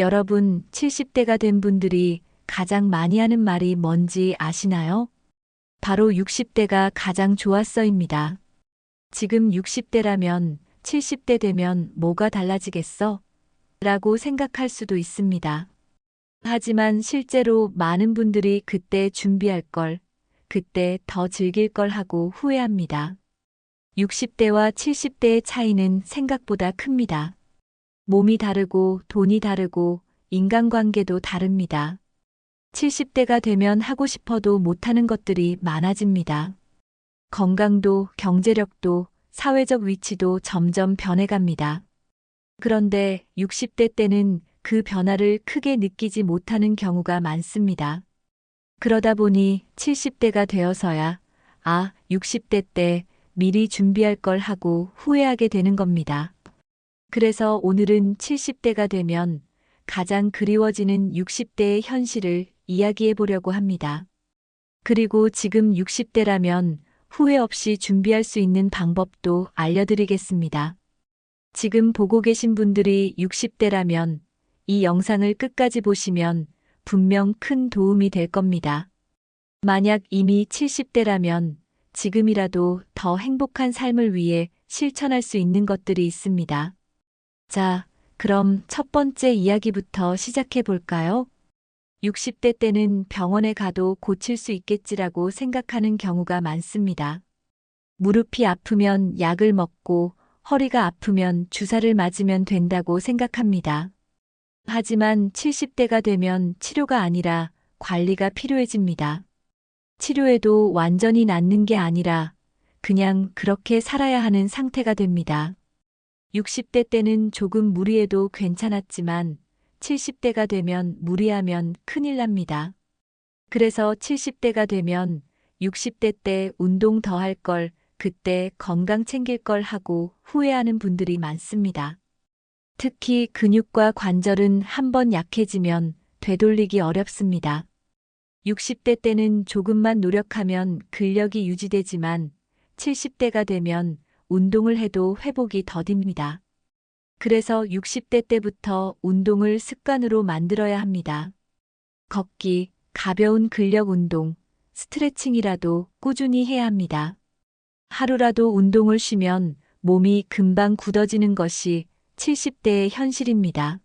여러분, 70대가 된 분들이 가장 많이 하는 말이 뭔지 아시나요? 바로 60대가 가장 좋았어입니다. 지금 60대라면 70대 되면 뭐가 달라지겠어? 라고 생각할 수도 있습니다. 하지만 실제로 많은 분들이 그때 준비할 걸, 그때 더 즐길 걸 하고 후회합니다. 60대와 70대의 차이는 생각보다 큽니다. 몸이 다르고 돈이 다르고 인간관계도 다릅니다. 70대가 되면 하고 싶어도 못하는 것들이 많아집니다. 건강도 경제력도 사회적 위치도 점점 변해갑니다. 그런데 60대 때는 그 변화를 크게 느끼지 못하는 경우가 많습니다. 그러다 보니 70대가 되어서야 아, 60대 때 미리 준비할 걸 하고 후회하게 되는 겁니다. 그래서 오늘은 70대가 되면 가장 그리워지는 60대의 현실을 이야기해 보려고 합니다. 그리고 지금 60대라면 후회 없이 준비할 수 있는 방법도 알려드리겠습니다. 지금 보고 계신 분들이 60대라면 이 영상을 끝까지 보시면 분명 큰 도움이 될 겁니다. 만약 이미 70대라면 지금이라도 더 행복한 삶을 위해 실천할 수 있는 것들이 있습니다. 자, 그럼 첫 번째 이야기부터 시작해 볼까요? 60대 때는 병원에 가도 고칠 수 있겠지라고 생각하는 경우가 많습니다. 무릎이 아프면 약을 먹고 허리가 아프면 주사를 맞으면 된다고 생각합니다. 하지만 70대가 되면 치료가 아니라 관리가 필요해집니다. 치료에도 완전히 낫는 게 아니라 그냥 그렇게 살아야 하는 상태가 됩니다. 60대 때는 조금 무리해도 괜찮았지만 70대가 되면 무리하면 큰일 납니다. 그래서 70대가 되면 60대 때 운동 더 할 걸, 그때 건강 챙길 걸 하고 후회하는 분들이 많습니다. 특히 근육과 관절은 한번 약해지면 되돌리기 어렵습니다. 60대 때는 조금만 노력하면 근력이 유지되지만 70대가 되면 운동을 해도 회복이 더딥니다. 그래서 60대 때부터 운동을 습관으로 만들어야 합니다. 걷기, 가벼운 근력 운동, 스트레칭이라도 꾸준히 해야 합니다. 하루라도 운동을 쉬면 몸이 금방 굳어지는 것이 70대의 현실입니다.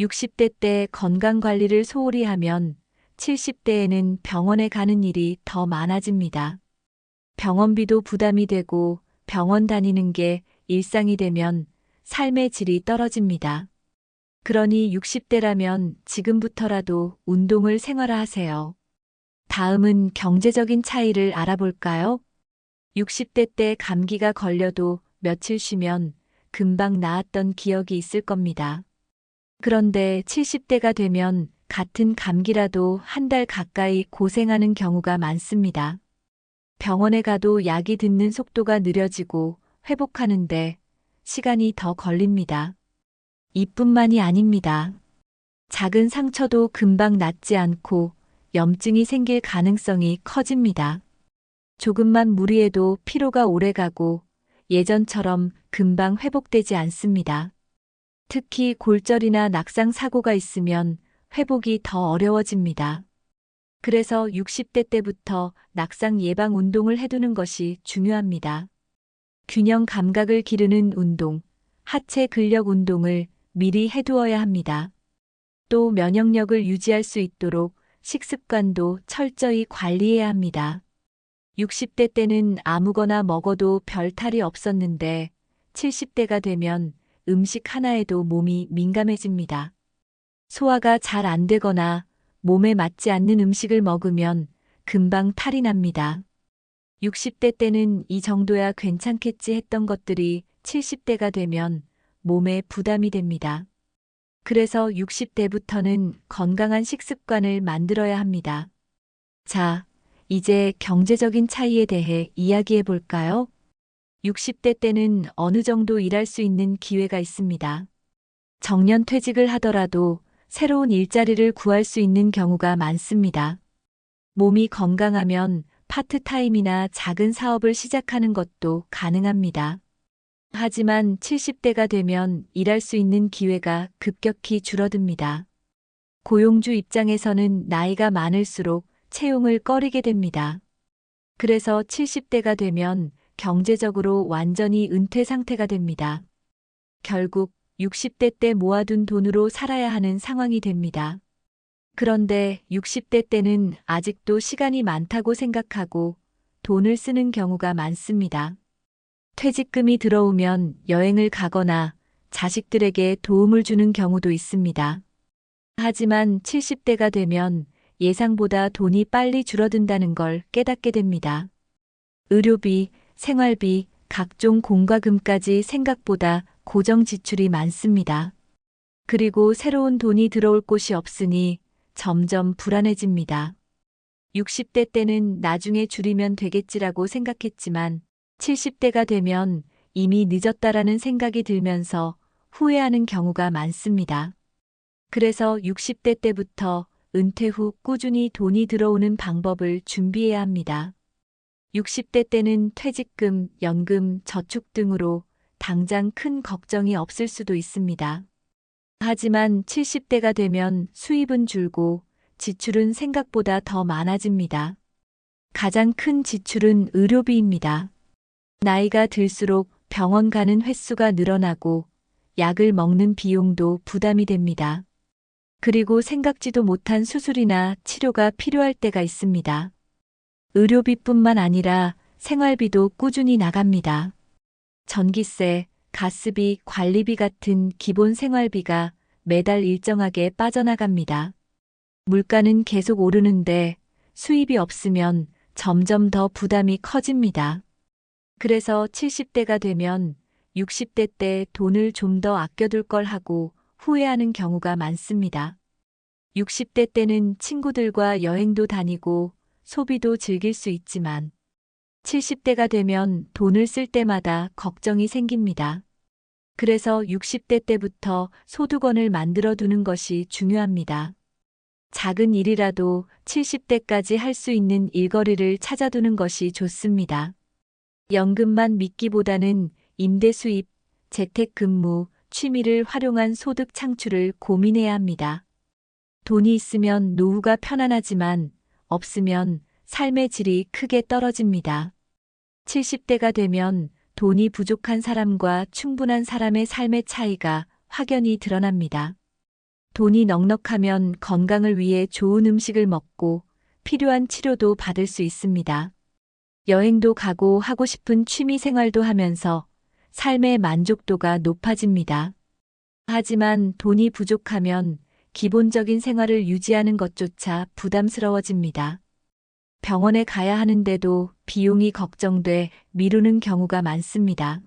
60대 때 건강 관리를 소홀히 하면 70대에는 병원에 가는 일이 더 많아집니다. 병원비도 부담이 되고 병원 다니는 게 일상이 되면 삶의 질이 떨어집니다. 그러니 60대라면 지금부터라도 운동을 생활화하세요. 다음은 경제적인 차이를 알아볼까요? 60대 때 감기가 걸려도 며칠 쉬면 금방 나았던 기억이 있을 겁니다. 그런데 70대가 되면 같은 감기라도 한 달 가까이 고생하는 경우가 많습니다. 병원에 가도 약이 듣는 속도가 느려지고 회복하는데 시간이 더 걸립니다. 이뿐만이 아닙니다. 작은 상처도 금방 낫지 않고 염증이 생길 가능성이 커집니다. 조금만 무리해도 피로가 오래가고 예전처럼 금방 회복되지 않습니다. 특히 골절이나 낙상 사고가 있으면 회복이 더 어려워집니다. 그래서 60대 때부터 낙상 예방 운동을 해두는 것이 중요합니다. 균형 감각을 기르는 운동, 하체 근력 운동을 미리 해두어야 합니다. 또 면역력을 유지할 수 있도록 식습관도 철저히 관리해야 합니다. 60대 때는 아무거나 먹어도 별 탈이 없었는데 70대가 되면 음식 하나에도 몸이 민감해집니다. 소화가 잘 안 되거나 몸에 맞지 않는 음식을 먹으면 금방 탈이 납니다. 60대 때는 이 정도야 괜찮겠지 했던 것들이 70대가 되면 몸에 부담이 됩니다. 그래서 60대부터는 건강한 식습관을 만들어야 합니다. 자, 이제 경제적인 차이에 대해 이야기해 볼까요? 60대 때는 어느 정도 일할 수 있는 기회가 있습니다. 정년 퇴직을 하더라도 새로운 일자리를 구할 수 있는 경우가 많습니다. 몸이 건강하면 파트타임이나 작은 사업을 시작하는 것도 가능합니다. 하지만 70대가 되면 일할 수 있는 기회가 급격히 줄어듭니다. 고용주 입장에서는 나이가 많을수록 채용을 꺼리게 됩니다. 그래서 70대가 되면 경제적으로 완전히 은퇴 상태가 됩니다. 결국 60대 때 모아둔 돈으로 살아야 하는 상황이 됩니다. 그런데 60대 때는 아직도 시간이 많다고 생각하고 돈을 쓰는 경우가 많습니다. 퇴직금이 들어오면 여행을 가거나 자식들에게 도움을 주는 경우도 있습니다. 하지만 70대가 되면 예상보다 돈이 빨리 줄어든다는 걸 깨닫게 됩니다. 의료비, 생활비, 각종 공과금까지 생각보다 고정 지출이 많습니다. 그리고 새로운 돈이 들어올 곳이 없으니 점점 불안해집니다. 60대 때는 나중에 줄이면 되겠지라고 생각했지만 70대가 되면 이미 늦었다라는 생각이 들면서 후회하는 경우가 많습니다. 그래서 60대 때부터 은퇴 후 꾸준히 돈이 들어오는 방법을 준비해야 합니다. 60대 때는 퇴직금, 연금, 저축 등으로 당장 큰 걱정이 없을 수도 있습니다. 하지만 70대가 되면 수입은 줄고 지출은 생각보다 더 많아집니다. 가장 큰 지출은 의료비입니다. 나이가 들수록 병원 가는 횟수가 늘어나고 약을 먹는 비용도 부담이 됩니다. 그리고 생각지도 못한 수술이나 치료가 필요할 때가 있습니다. 의료비뿐만 아니라 생활비도 꾸준히 나갑니다. 전기세, 가스비, 관리비 같은 기본 생활비가 매달 일정하게 빠져나갑니다. 물가는 계속 오르는데 수입이 없으면 점점 더 부담이 커집니다. 그래서 70대가 되면 60대 때 돈을 좀 더 아껴둘 걸 하고 후회하는 경우가 많습니다. 60대 때는 친구들과 여행도 다니고 소비도 즐길 수 있지만 70대가 되면 돈을 쓸 때마다 걱정이 생깁니다. 그래서 60대 때부터 소득원을 만들어 두는 것이 중요합니다. 작은 일이라도 70대까지 할 수 있는 일거리를 찾아두는 것이 좋습니다. 연금만 믿기보다는 임대 수입, 재택 근무, 취미를 활용한 소득 창출을 고민해야 합니다. 돈이 있으면 노후가 편안하지만 없으면 삶의 질이 크게 떨어집니다. 70대가 되면 돈이 부족한 사람과 충분한 사람의 삶의 차이가 확연히 드러납니다. 돈이 넉넉하면 건강을 위해 좋은 음식을 먹고 필요한 치료도 받을 수 있습니다. 여행도 가고 하고 싶은 취미 생활도 하면서 삶의 만족도가 높아집니다. 하지만 돈이 부족하면 기본적인 생활을 유지하는 것조차 부담스러워집니다. 병원에 가야 하는데도 비용이 걱정돼 미루는 경우가 많습니다.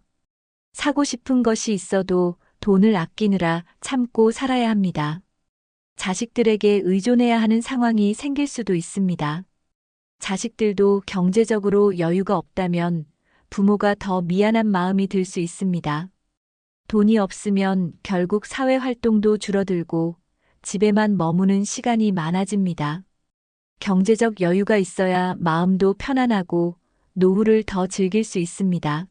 사고 싶은 것이 있어도 돈을 아끼느라 참고 살아야 합니다. 자식들에게 의존해야 하는 상황이 생길 수도 있습니다. 자식들도 경제적으로 여유가 없다면 부모가 더 미안한 마음이 들 수 있습니다. 돈이 없으면 결국 사회 활동도 줄어들고 집에만 머무는 시간이 많아집니다. 경제적 여유가 있어야 마음도 편안하고 노후를 더 즐길 수 있습니다.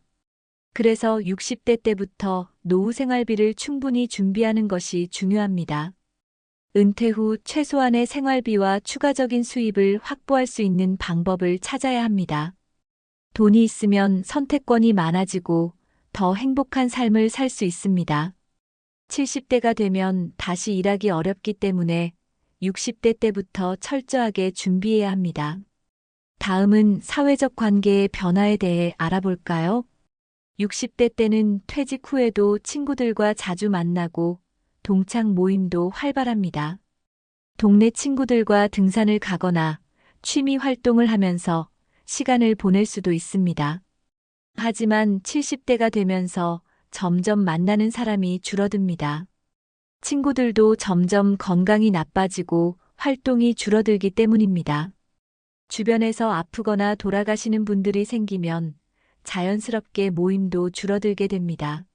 그래서 60대 때부터 노후 생활비를 충분히 준비하는 것이 중요합니다. 은퇴 후 최소한의 생활비와 추가적인 수입을 확보할 수 있는 방법을 찾아야 합니다. 돈이 있으면 선택권이 많아지고 더 행복한 삶을 살 수 있습니다. 70대가 되면 다시 일하기 어렵기 때문에 60대 때부터 철저하게 준비해야 합니다. 다음은 사회적 관계의 변화에 대해 알아볼까요? 60대 때는 퇴직 후에도 친구들과 자주 만나고 동창 모임도 활발합니다. 동네 친구들과 등산을 가거나 취미 활동을 하면서 시간을 보낼 수도 있습니다. 하지만 70대가 되면서 점점 만나는 사람이 줄어듭니다. 친구들도 점점 건강이 나빠지고 활동이 줄어들기 때문입니다. 주변에서 아프거나 돌아가시는 분들이 생기면 자연스럽게 모임도 줄어들게 됩니다.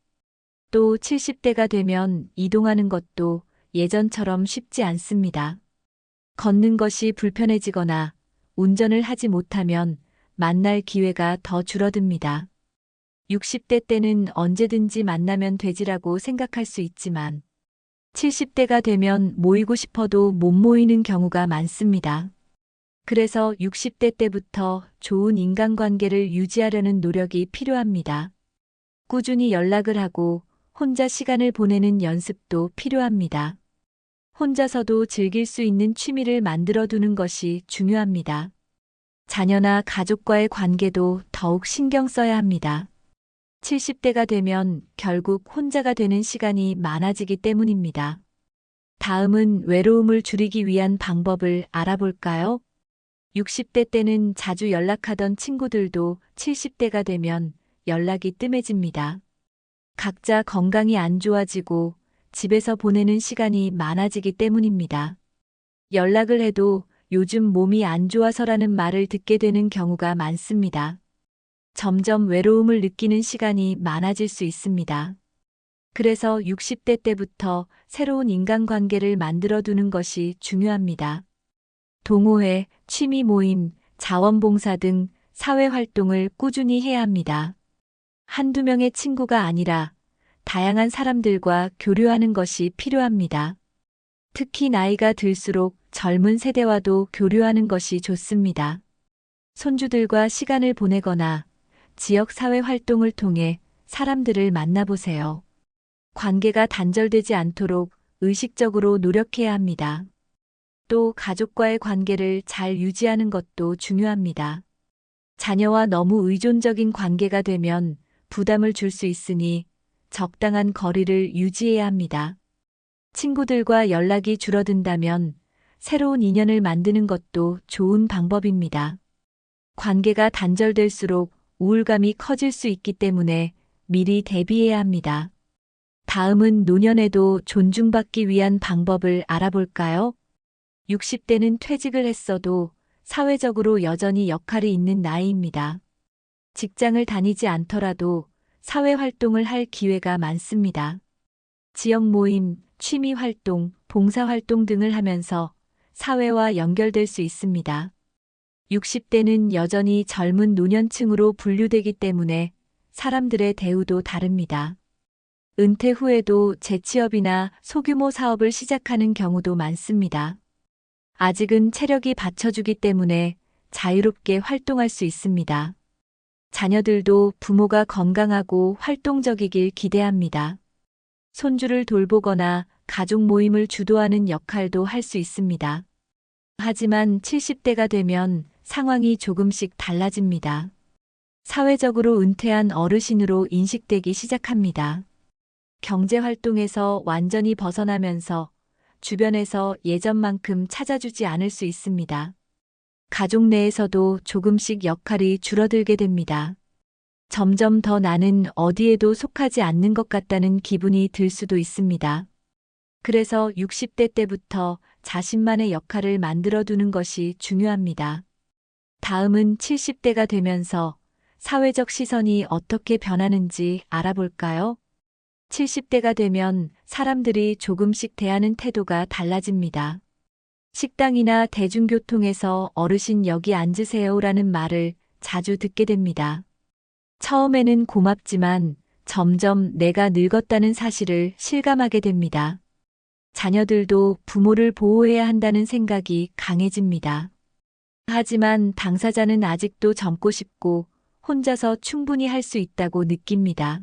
또 70대가 되면 이동하는 것도 예전처럼 쉽지 않습니다. 걷는 것이 불편해지거나 운전을 하지 못하면 만날 기회가 더 줄어듭니다. 60대 때는 언제든지 만나면 되지라고 생각할 수 있지만 70대가 되면 모이고 싶어도 못 모이는 경우가 많습니다. 그래서 60대 때부터 좋은 인간관계를 유지하려는 노력이 필요합니다. 꾸준히 연락을 하고 혼자 시간을 보내는 연습도 필요합니다. 혼자서도 즐길 수 있는 취미를 만들어 두는 것이 중요합니다. 자녀나 가족과의 관계도 더욱 신경 써야 합니다. 70대가 되면 결국 혼자가 되는 시간이 많아지기 때문입니다. 다음은 외로움을 줄이기 위한 방법을 알아볼까요? 60대 때는 자주 연락하던 친구들도 70대가 되면 연락이 뜸해집니다. 각자 건강이 안 좋아지고 집에서 보내는 시간이 많아지기 때문입니다. 연락을 해도 요즘 몸이 안 좋아서라는 말을 듣게 되는 경우가 많습니다. 점점 외로움을 느끼는 시간이 많아질 수 있습니다. 그래서 60대 때부터 새로운 인간관계를 만들어 두는 것이 중요합니다. 동호회, 취미 모임, 자원봉사 등 사회활동을 꾸준히 해야 합니다. 한두 명의 친구가 아니라 다양한 사람들과 교류하는 것이 필요합니다. 특히 나이가 들수록 젊은 세대와도 교류하는 것이 좋습니다. 손주들과 시간을 보내거나 지역 사회 활동을 통해 사람들을 만나보세요. 관계가 단절되지 않도록 의식적으로 노력해야 합니다. 또 가족과의 관계를 잘 유지하는 것도 중요합니다. 자녀와 너무 의존적인 관계가 되면 부담을 줄 수 있으니 적당한 거리를 유지해야 합니다. 친구들과 연락이 줄어든다면 새로운 인연을 만드는 것도 좋은 방법입니다. 관계가 단절될수록 우울감이 커질 수 있기 때문에 미리 대비해야 합니다. 다음은 노년에도 존중받기 위한 방법을 알아볼까요? 60대는 퇴직을 했어도 사회적으로 여전히 역할이 있는 나이입니다. 직장을 다니지 않더라도 사회 활동을 할 기회가 많습니다. 지역 모임, 취미 활동, 봉사 활동 등을 하면서 사회와 연결될 수 있습니다. 60대는 여전히 젊은 노년층으로 분류되기 때문에 사람들의 대우도 다릅니다. 은퇴 후에도 재취업이나 소규모 사업을 시작하는 경우도 많습니다. 아직은 체력이 받쳐주기 때문에 자유롭게 활동할 수 있습니다. 자녀들도 부모가 건강하고 활동적이길 기대합니다. 손주를 돌보거나 가족 모임을 주도하는 역할도 할 수 있습니다. 하지만 70대가 되면 상황이 조금씩 달라집니다. 사회적으로 은퇴한 어르신으로 인식되기 시작합니다. 경제 활동에서 완전히 벗어나면서 주변에서 예전만큼 찾아주지 않을 수 있습니다. 가족 내에서도 조금씩 역할이 줄어들게 됩니다. 점점 더 나는 어디에도 속하지 않는 것 같다는 기분이 들 수도 있습니다. 그래서 60대 때부터 자신만의 역할을 만들어 두는 것이 중요합니다. 다음은 70대가 되면서 사회적 시선이 어떻게 변하는지 알아볼까요? 70대가 되면 사람들이 조금씩 대하는 태도가 달라집니다. 식당이나 대중교통에서 어르신 여기 앉으세요라는 말을 자주 듣게 됩니다. 처음에는 고맙지만 점점 내가 늙었다는 사실을 실감하게 됩니다. 자녀들도 부모를 보호해야 한다는 생각이 강해집니다. 하지만 당사자는 아직도 젊고 싶고 혼자서 충분히 할 수 있다고 느낍니다.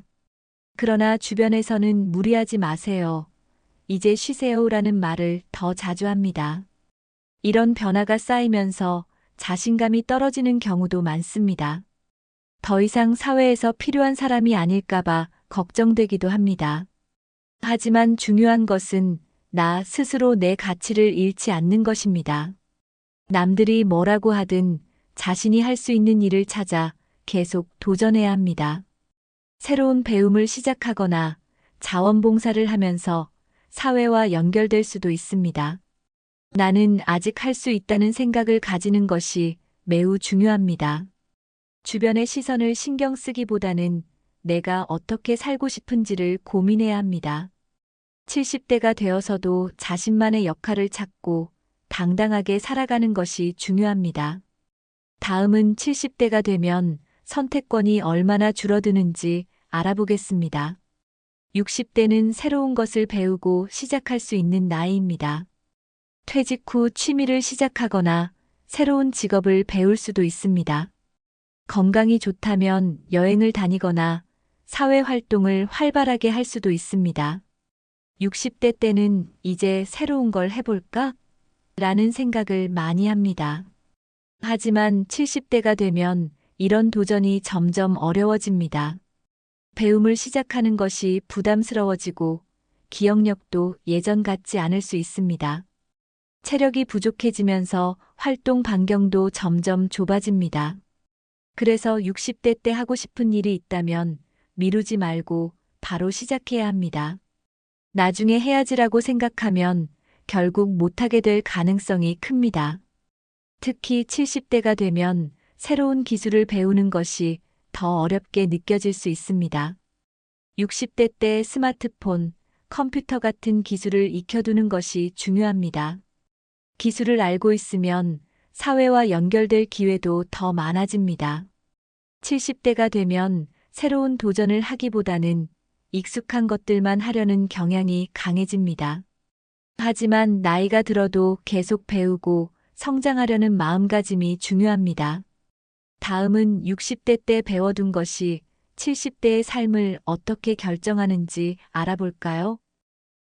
그러나 주변에서는 무리하지 마세요. 이제 쉬세요라는 말을 더 자주 합니다. 이런 변화가 쌓이면서 자신감이 떨어지는 경우도 많습니다. 더 이상 사회에서 필요한 사람이 아닐까봐 걱정되기도 합니다. 하지만 중요한 것은 나 스스로 내 가치를 잃지 않는 것입니다. 남들이 뭐라고 하든 자신이 할 수 있는 일을 찾아 계속 도전해야 합니다. 새로운 배움을 시작하거나 자원봉사를 하면서 사회와 연결될 수도 있습니다. 나는 아직 할 수 있다는 생각을 가지는 것이 매우 중요합니다. 주변의 시선을 신경 쓰기보다는 내가 어떻게 살고 싶은지를 고민해야 합니다. 70대가 되어서도 자신만의 역할을 찾고 당당하게 살아가는 것이 중요합니다. 다음은 70대가 되면 선택권이 얼마나 줄어드는지 알아보겠습니다. 60대는 새로운 것을 배우고 시작할 수 있는 나이입니다. 퇴직 후 취미를 시작하거나 새로운 직업을 배울 수도 있습니다. 건강이 좋다면 여행을 다니거나 사회 활동을 활발하게 할 수도 있습니다. 60대 때는 이제 새로운 걸 해볼까? 라는 생각을 많이 합니다. 하지만 70대가 되면 이런 도전이 점점 어려워집니다. 배움을 시작하는 것이 부담스러워지고 기억력도 예전 같지 않을 수 있습니다. 체력이 부족해지면서 활동 반경도 점점 좁아집니다. 그래서 60대 때 하고 싶은 일이 있다면 미루지 말고 바로 시작해야 합니다. 나중에 해야지라고 생각하면 결국 못하게 될 가능성이 큽니다. 특히 70대가 되면 새로운 기술을 배우는 것이 더 어렵게 느껴질 수 있습니다. 60대 때 스마트폰, 컴퓨터 같은 기술을 익혀두는 것이 중요합니다. 기술을 알고 있으면 사회와 연결될 기회도 더 많아집니다. 70대가 되면 새로운 도전을 하기보다는 익숙한 것들만 하려는 경향이 강해집니다. 하지만 나이가 들어도 계속 배우고 성장하려는 마음가짐이 중요합니다. 다음은 60대 때 배워둔 것이 70대의 삶을 어떻게 결정하는지 알아볼까요?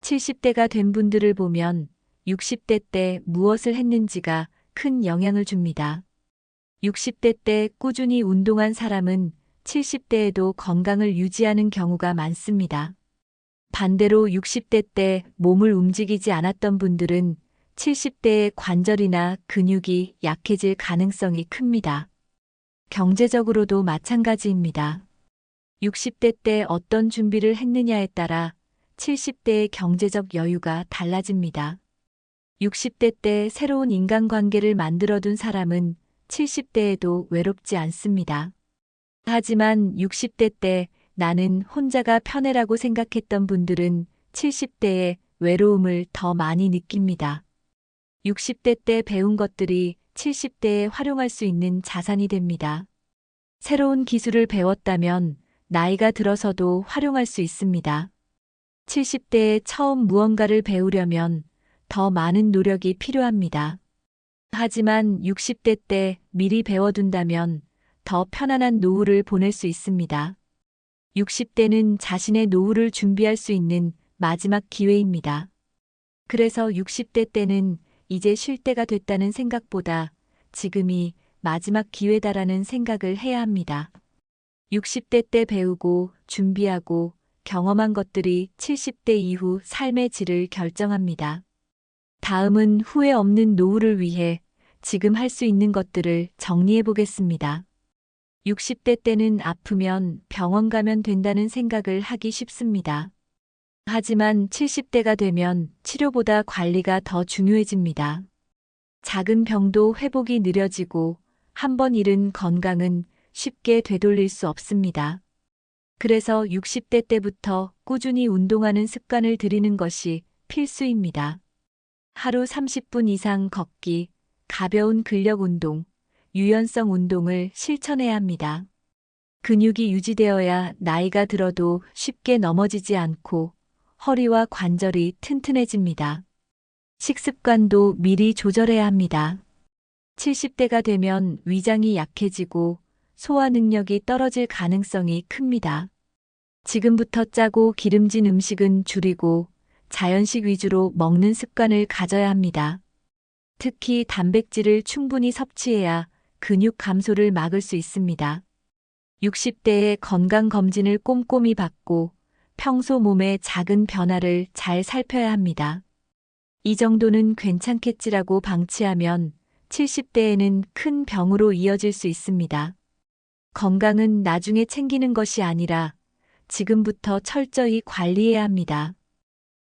70대가 된 분들을 보면 60대 때 무엇을 했는지가 큰 영향을 줍니다. 60대 때 꾸준히 운동한 사람은 70대에도 건강을 유지하는 경우가 많습니다. 반대로 60대 때 몸을 움직이지 않았던 분들은 70대의 관절이나 근육이 약해질 가능성이 큽니다. 경제적으로도 마찬가지입니다. 60대 때 어떤 준비를 했느냐에 따라 70대의 경제적 여유가 달라집니다. 60대 때 새로운 인간관계를 만들어둔 사람은 70대에도 외롭지 않습니다. 하지만 60대 때 나는 혼자가 편해라고 생각했던 분들은 70대의 외로움을 더 많이 느낍니다. 60대 때 배운 것들이 70대에 활용할 수 있는 자산이 됩니다. 새로운 기술을 배웠다면 나이가 들어서도 활용할 수 있습니다. 70대에 처음 무언가를 배우려면 더 많은 노력이 필요합니다. 하지만 60대 때 미리 배워둔다면 더 편안한 노후를 보낼 수 있습니다. 60대는 자신의 노후를 준비할 수 있는 마지막 기회입니다. 그래서 60대 때는 이제 쉴 때가 됐다는 생각보다 지금이 마지막 기회다라는 생각을 해야 합니다. 60대 때 배우고 준비하고 경험한 것들이 70대 이후 삶의 질을 결정합니다. 다음은 후회 없는 노후를 위해 지금 할 수 있는 것들을 정리해 보겠습니다. 60대 때는 아프면 병원 가면 된다는 생각을 하기 쉽습니다. 하지만 70대가 되면 치료보다 관리가 더 중요해집니다. 작은 병도 회복이 느려지고 한 번 잃은 건강은 쉽게 되돌릴 수 없습니다. 그래서 60대 때부터 꾸준히 운동하는 습관을 들이는 것이 필수입니다. 하루 30분 이상 걷기, 가벼운 근력 운동, 유연성 운동을 실천해야 합니다. 근육이 유지되어야 나이가 들어도 쉽게 넘어지지 않고 허리와 관절이 튼튼해집니다. 식습관도 미리 조절해야 합니다. 70대가 되면 위장이 약해지고 소화 능력이 떨어질 가능성이 큽니다. 지금부터 짜고 기름진 음식은 줄이고 자연식 위주로 먹는 습관을 가져야 합니다. 특히 단백질을 충분히 섭취해야 근육 감소를 막을 수 있습니다. 60대의 건강검진을 꼼꼼히 받고 평소 몸의 작은 변화를 잘 살펴야 합니다. 이 정도는 괜찮겠지라고 방치하면 70대에는 큰 병으로 이어질 수 있습니다. 건강은 나중에 챙기는 것이 아니라 지금부터 철저히 관리해야 합니다.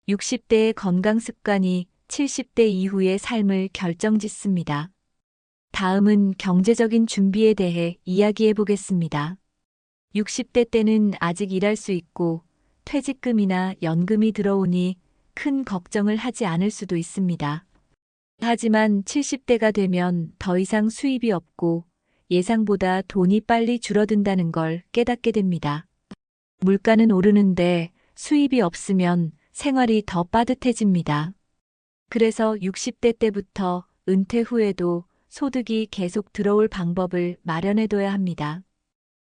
60대의 건강 습관이 70대 이후의 삶을 결정짓습니다. 다음은 경제적인 준비에 대해 이야기해 보겠습니다. 60대 때는 아직 일할 수 있고 퇴직금이나 연금이 들어오니 큰 걱정을 하지 않을 수도 있습니다. 하지만 70대가 되면 더 이상 수입이 없고 예상보다 돈이 빨리 줄어든다는 걸 깨닫게 됩니다. 물가는 오르는데 수입이 없으면 생활이 더 빠듯해집니다. 그래서 60대 때부터 은퇴 후에도 소득이 계속 들어올 방법을 마련해둬야 합니다.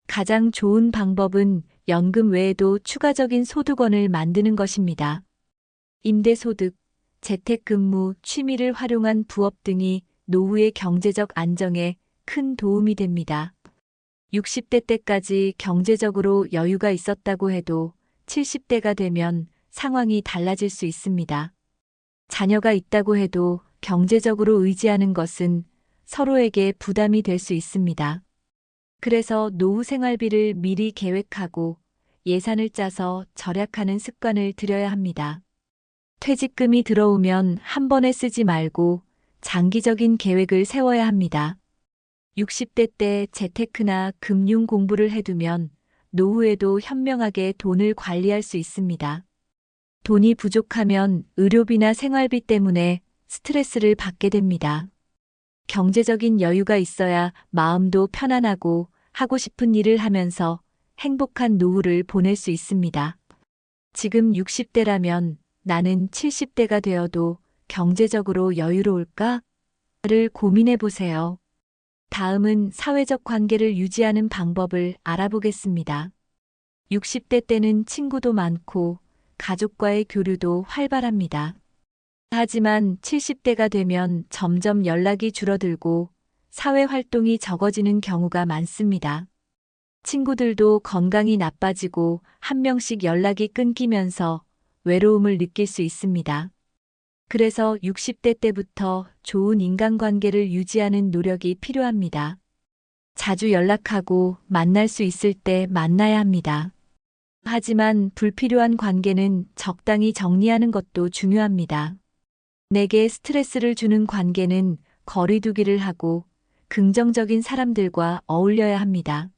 가장 좋은 방법은 연금 외에도 추가적인 소득원을 만드는 것입니다. 임대소득, 재택근무, 취미를 활용한 부업 등이 노후의 경제적 안정에 큰 도움이 됩니다. 60대 때까지 경제적으로 여유가 있었다고 해도 70대가 되면 상황이 달라질 수 있습니다. 자녀가 있다고 해도 경제적으로 의지하는 것은 서로에게 부담이 될 수 있습니다. 그래서 노후 생활비를 미리 계획하고 예산을 짜서 절약하는 습관을 들여야 합니다. 퇴직금이 들어오면 한 번에 쓰지 말고 장기적인 계획을 세워야 합니다. 60대 때 재테크나 금융 공부를 해두면 노후에도 현명하게 돈을 관리할 수 있습니다. 돈이 부족하면 의료비나 생활비 때문에 스트레스를 받게 됩니다. 경제적인 여유가 있어야 마음도 편안하고 하고 싶은 일을 하면서 행복한 노후를 보낼 수 있습니다. 지금 60대라면 나는 70대가 되어도 경제적으로 여유로울까? 를 고민해 보세요. 다음은 사회적 관계를 유지하는 방법을 알아보겠습니다. 60대 때는 친구도 많고 가족과의 교류도 활발합니다. 하지만 70대가 되면 점점 연락이 줄어들고 사회 활동이 적어지는 경우가 많습니다. 친구들도 건강이 나빠지고 한 명씩 연락이 끊기면서 외로움을 느낄 수 있습니다. 그래서 60대 때부터 좋은 인간관계를 유지하는 노력이 필요합니다. 자주 연락하고 만날 수 있을 때 만나야 합니다. 하지만 불필요한 관계는 적당히 정리하는 것도 중요합니다. 내게 스트레스를 주는 관계는 거리두기를 하고 긍정적인 사람들과 어울려야 합니다.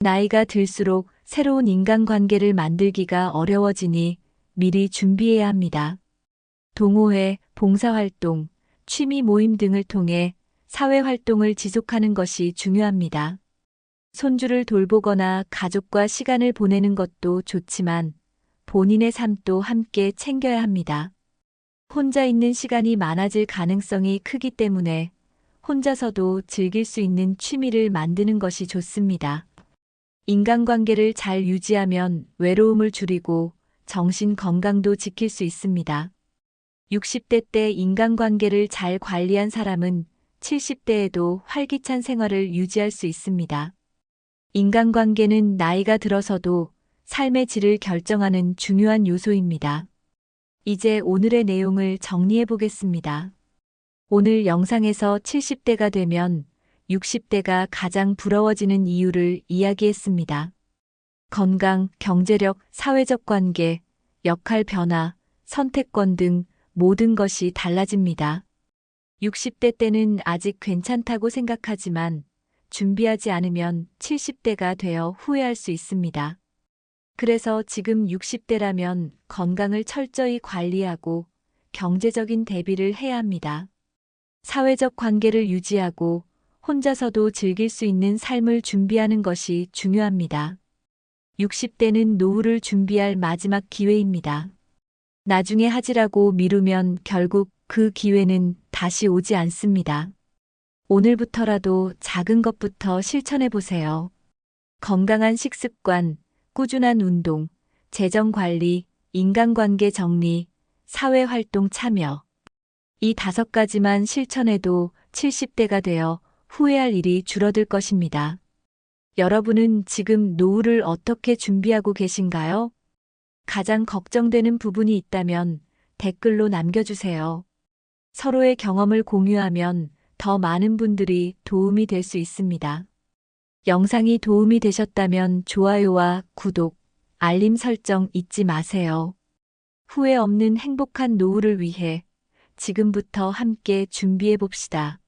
나이가 들수록 새로운 인간관계를 만들기가 어려워지니 미리 준비해야 합니다. 동호회, 봉사활동, 취미 모임 등을 통해 사회활동을 지속하는 것이 중요합니다. 손주를 돌보거나 가족과 시간을 보내는 것도 좋지만 본인의 삶도 함께 챙겨야 합니다. 혼자 있는 시간이 많아질 가능성이 크기 때문에 혼자서도 즐길 수 있는 취미를 만드는 것이 좋습니다. 인간관계를 잘 유지하면 외로움을 줄이고 정신 건강도 지킬 수 있습니다. 60대 때 인간관계를 잘 관리한 사람은 70대에도 활기찬 생활을 유지할 수 있습니다. 인간관계는 나이가 들어서도 삶의 질을 결정하는 중요한 요소입니다. 이제 오늘의 내용을 정리해 보겠습니다. 오늘 영상에서 70대가 되면 60대가 가장 부러워지는 이유를 이야기했습니다. 건강, 경제력, 사회적 관계, 역할 변화, 선택권 등 모든 것이 달라집니다. 60대 때는 아직 괜찮다고 생각하지만 준비하지 않으면 70대가 되어 후회할 수 있습니다. 그래서 지금 60대라면 건강을 철저히 관리하고 경제적인 대비를 해야 합니다. 사회적 관계를 유지하고 혼자서도 즐길 수 있는 삶을 준비하는 것이 중요합니다. 60대는 노후를 준비할 마지막 기회입니다. 나중에 하지라고 미루면 결국 그 기회는 다시 오지 않습니다. 오늘부터라도 작은 것부터 실천해 보세요. 건강한 식습관, 꾸준한 운동, 재정 관리, 인간관계 정리, 사회활동 참여. 이 다섯 가지만 실천해도 70대가 되어 후회할 일이 줄어들 것입니다. 여러분은 지금 노후를 어떻게 준비하고 계신가요? 가장 걱정되는 부분이 있다면 댓글로 남겨주세요. 서로의 경험을 공유하면 더 많은 분들이 도움이 될 수 있습니다. 영상이 도움이 되셨다면 좋아요와 구독, 알림 설정 잊지 마세요. 후회 없는 행복한 노후를 위해 지금부터 함께 준비해 봅시다.